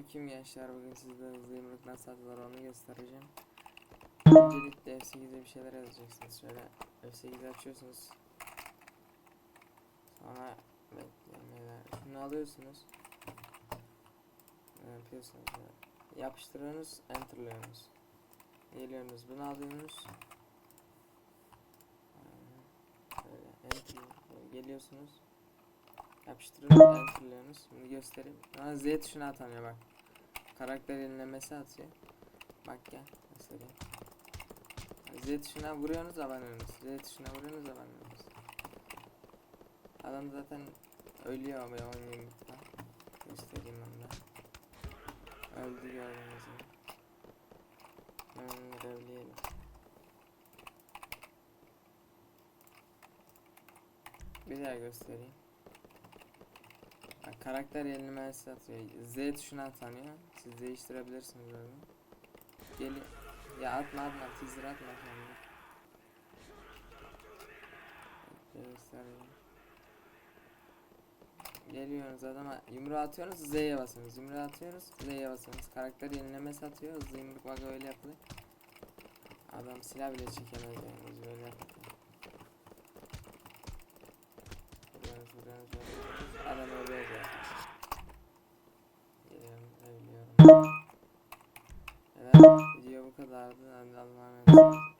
Selamünaleyküm gençler. Bugün sizlere hızlı yumruk nasıl atılır onu göstereceğim. Öncelikle F8'e bir şeyler yazacaksınız. Şöyle F8'i açıyorsunuz. Sonra beklemeler. Şunu alıyorsunuz. Ne yapıyorsunuz? Yapıştırıyorsunuz, enterlıyorsunuz. Geliyorsunuz, bunu alıyorsunuz. Böyle enter geliyorsunuz. Yapıştırıp enterlıyorsunuz. Şimdi göstereyim. Ama Z tuşuna atanıyor bak. Karakter yenilemesi atıyor. Bak gel göstereyim. Z tuşuna vuruyorsunuz abanıyorsunuz. Z tuşuna vuruyorsunuz abanıyorsunuz. Adam zaten ölüyor ama oynayayım lütfen. Göstereyim onu da. Öldü gördüğünüz gibi. Hmm, revleyelim. Bir daha göstereyim. Bak, karakter yenilemesi atıyor. Z tuşuna atanıyor. Siz değiştirebilirsiniz böyle. Gel ya atma atma teaser atma göstereyim. Geliyorsunuz adama yumruğu atıyorsunuz Z'ye basıyorsunuz. Yumruğu atıyoruz Z'ye basıyorsunuz. Karakter yenilemesi atıyor. Hızlı yumruk bak öyle yapılır. Adam silah bile çekemez yani biz böyle vuruyoruz vuruyoruz. Adam ölüyor zaten. Geliyorum ölüyorum. Evet video bu kadardı. Hadi Allah'a emanet olun. Görüşürüz.